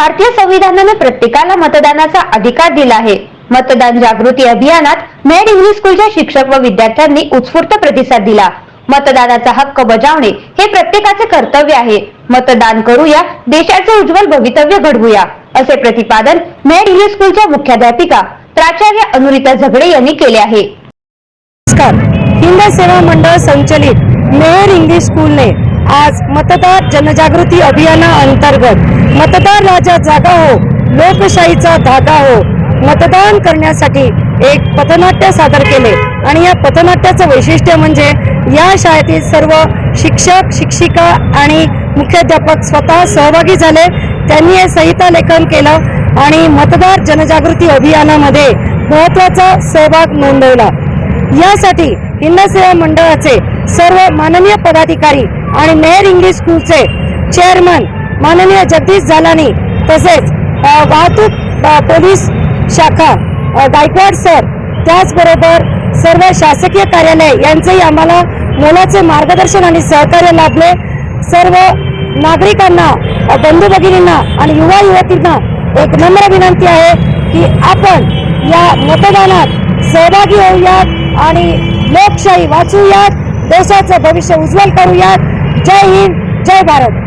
भारतीय संविधानाने प्रत्येकाला मतदानाचा अधिकार दिला आहे. मतदान जागृती अभियानात मेड इंग्लिश स्कूलच्या शिक्षक व विद्यार्थ्यांनी उत्स्फूर्त प्रतिसाद दिला. मतदानाचा हक्क बजावणे हे प्रत्येकाचे कर्तव्य आहे. मतदान करूया देशाचे उज्ज्वल भवितव्य घडवूया असे प्रतिपादन मेड इंग्लिश स्कूलच्या मुख्याध्यापिका प्राचार्य अनुरिता झगडे यांनी केले आहे. नमस्कार. हिंद सेवा मंडळ संचलित मेहर इंग्लिश स्कूलने आज मतदार जनजागृती अभियाना अंतर्गत मतदार राजा जागा हो लोकशाहीचा धागा हो. मतदान करण्यासाठी एक पथनाट्य सादर केले. आणि या पथनाट्याचं वैशिष्ट्य म्हणजे या शाळेतील सर्व शिक्षक शिक्षिका आणि मुख्याध्यापक स्वतः सहभागी झाले. त्यांनी हे संहिता लेखन केलं आणि मतदार जनजागृती अभियानामध्ये महत्त्वाचा सहभाग नोंदवला. यासाठी हिंद सेवा मंडळाचे सर्व माननीय पदाधिकारी आणि मेयर इंग्लिश स्कूलचे चेअरमन माननीय जगदीश झालानी तसेच वाहतूक पोलीस शाखा गायकवाड सर त्याचबरोबर सर्व शासकीय कार्यालय यांचंही आम्हाला मोलाचे मार्गदर्शन आणि सहकार्य लाभले. सर्व नागरिकांना बंधू भगिनींना आणि युवा युवतींना एक नम्र विनंती आहे की आपण या मतदानात सहभागी होऊयात आणि लोकशाही वाचूयात देशाचं भविष्य उज्ज्वल करूयात. जय हिंद जय भारत.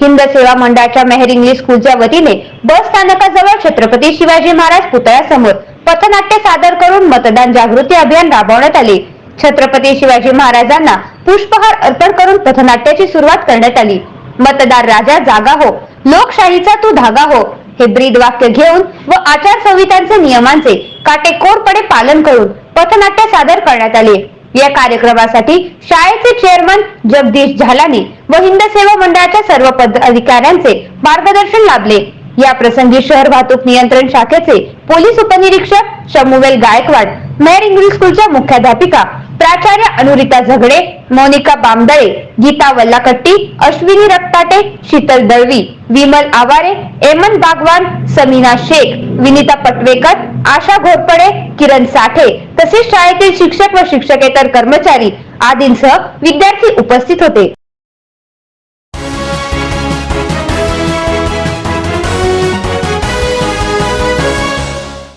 हिंद सेवा मंडळाच्या मेहर इंग्लिश स्कूलच्या वतीने बस स्थानकाजवळ छत्रपती शिवाजी महाराज पुतळ्यासमोर पथनाट्य सादर करून मतदान जागृती अभियान राबवण्यात आले. छत्रपती शिवाजी महाराजांना पुष्पहार अर्पण करून पथनाट्याची सुरुवात करण्यात आली. मतदार राजा जागा हो. लोकशाहीचा तू धागा हो. हे ब्रीद वाक्य घेऊन व आचारसंहितांचे नियमांचे काटेकोरपणे पालन करून पथनाट्य सादर करण्यात आले. या कार्यक्रमासाठी शाळेचे चेअरमन जगदीश झालानी व हिंद सेवा मंडळाच्या सर्व पद अधिकाऱ्यांचे मार्गदर्शन लाभले. या प्रसंगी शहर वाहतूक नियंत्रण शाखेचे पोलीस उपनिरीक्षक शमुवेल गायकवाड मेहर इंग्लिश स्कूलच्या मुख्याध्यापिका प्राचार्य अनुरिता झगडे मोनिका बामदळे गीता वल्लाकट्टी अश्विनी रक्ताटे शीतल दळवी विमल आवारे एमन बागवान समीना शेख विनिता पटवेकर आशा घोरपडे किरण साठे तसेच शाळेतील शिक्षक व शिक्षकेतर कर्मचारी आदींसह विद्यार्थी उपस्थित होते.